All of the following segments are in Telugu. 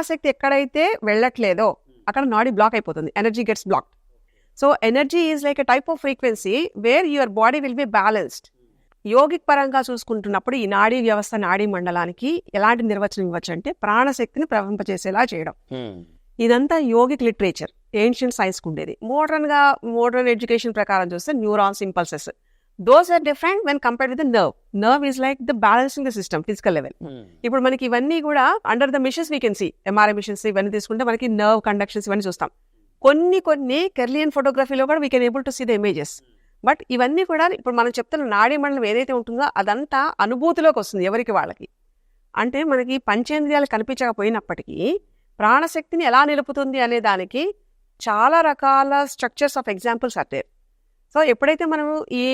ప్రాణశక్తి ఎక్కడైతే వెళ్ళట్లేదో అక్కడ నాడీ బ్లాక్ అయిపోతుంది. Energy gets block so energy is like a type of frequency where your body will be balanced. Yogic పరంగా చూసుకుంటున్నప్పుడు ఈ నాడీ వ్యవస్థ నాడీ మండలానికి ఎలాంటి నిర్వచనం ఇవ్వచ్చు అంటే ప్రాణశక్తిని ప్రవహింపచేసేలా చేయడం. ఇదంతా యోగిక్ లిటరేచర్ ఏన్షియంట్ సైన్స్ ఉండేది. మోడర్న్గా మోడర్న్ ఎడ్యుకేషన్ ప్రకారం చూస్తే neurons impulses. Those are different when compared with nerve nerve is like the balancing the system physical level. ఇప్పుడు మనకి ఇవన్నీ కూడా under the machines we can see MRI machines ఇవన్నీ తీసుకుంటే మనకి నర్వ్ కండక్షన్స్ ఇవన్నీ చూస్తాం. కొన్ని కొన్ని కెర్లియన్ ఫోటోగ్రఫీలో కూడా we can able to see the images but ఇవన్నీ కూడా ఇప్పుడు మనం చెప్తున్న నాడీ మండలం ఏదైతే ఉంటుందో అదంతా అనుభూతిలోకి వస్తుంది ఎవరికి వాళ్ళకి. అంటే మనకి పంచేంద్రియాలు కనిపించకపోయినప్పటికీ ప్రాణశక్తిని ఎలా నిలుపుతుంది అనే దానికి చాలా రకాల స్ట్రక్చర్స్ ఆఫ్ ఎగ్జాంపుల్స్ అట్టే సో ఎప్పుడైతే మనము ఈ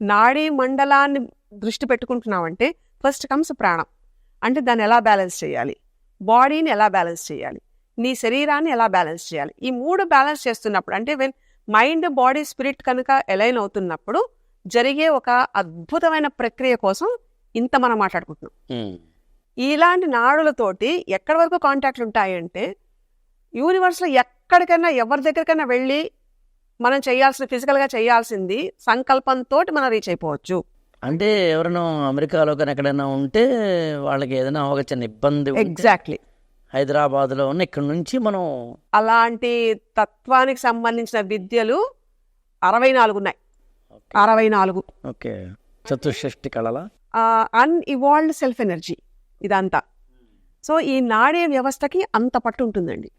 నాడీ మండలాన్ని దృష్టి పెట్టుకుంటున్నామంటే ఫస్ట్ కమ్స్ ప్రాణం. అంటే దాన్ని ఎలా బ్యాలెన్స్ చేయాలి? బాడీని ఎలా బ్యాలెన్స్ చేయాలి? నీ శరీరాన్ని ఎలా బ్యాలెన్స్ చేయాలి? ఈ మూడు బ్యాలెన్స్ చేస్తున్నప్పుడు అంటే వెన్ మైండ్ బాడీ స్పిరిట్ కనుక ఎలైన్ అవుతున్నప్పుడు జరిగే ఒక అద్భుతమైన ప్రక్రియ కోసం ఇంత మనం మాట్లాడుకుంటున్నాం. ఇలాంటి నాడులతోటి ఎక్కడి వరకు కాంటాక్ట్లు ఉంటాయంటే యూనివర్స్లో ఎక్కడికైనా ఎవరి దగ్గరికైనా వెళ్ళి మనం చేయాల్సిన ఫిజికల్గా చేయాల్సింది సంకల్పంతో మనం రీచ్ అయిపోవచ్చు. అంటే ఎవరైనా అమెరికాలో కానీ ఎక్కడైనా ఉంటే వాళ్ళకి ఏదైనా ఒక చిన్న ఇబ్బంది ఎగ్జాక్ట్లీ హైదరాబాద్లో ఉన్న ఇక్కడ నుంచి మనం అలాంటి తత్వానికి సంబంధించిన విద్యలు అరవై నాలుగు ఉన్నాయి. అరవై నాలుగు. ఓకే. చతుషష్టి కళల. అన్ఇవాల్వ్డ్ సెల్ఫ్ ఎనర్జీ ఇదంతా. సో ఈ నాడీ వ్యవస్థకి అంత పట్టు ఉంటుందండి.